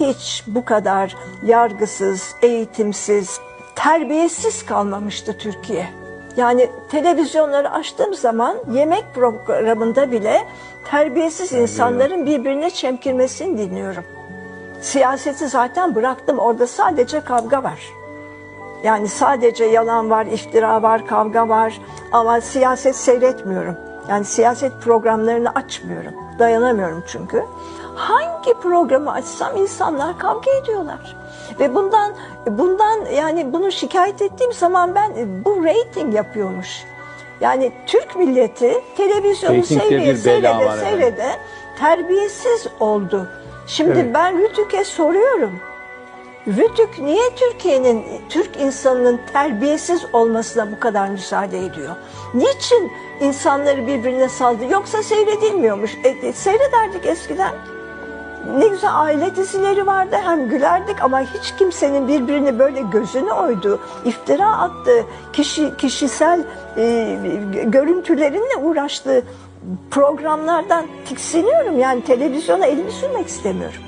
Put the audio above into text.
hiç bu kadar yargısız, eğitimsiz, terbiyesiz kalmamıştı Türkiye. Yani televizyonları açtığım zaman yemek programında bile terbiyesiz insanların birbirine çemkirmesini dinliyorum. Siyaseti zaten bıraktım. Orada sadece kavga var. Yani sadece yalan var, iftira var, kavga var ama siyaset seyretmiyorum. Yani siyaset programlarını açmıyorum. Dayanamıyorum çünkü. Hangi programı açsam insanlar kavga ediyorlar. Ve bundan bundan yani bunu şikayet ettiğim zaman ben bu rating yapıyormuş. Yani Türk milleti televizyonu seyrede seyrede seyrede terbiyesiz oldu. Şimdi Evet. ben Rütük'e soruyorum. Rütük niye Türkiye'nin, Türk insanının terbiyesiz olmasına bu kadar müsaade ediyor? Niçin insanları birbirine saldı? Yoksa seyredilmiyormuş. E, e, seyrederdik eskiden. Ne güzel aile dizileri vardı. Hem gülerdik ama hiç kimsenin birbirini böyle gözünü oydu, iftira attı, kişi kişisel e, görüntülerinle uğraştığı programlardan tiksiniyorum. Yani televizyona elimi sürmek istemiyorum.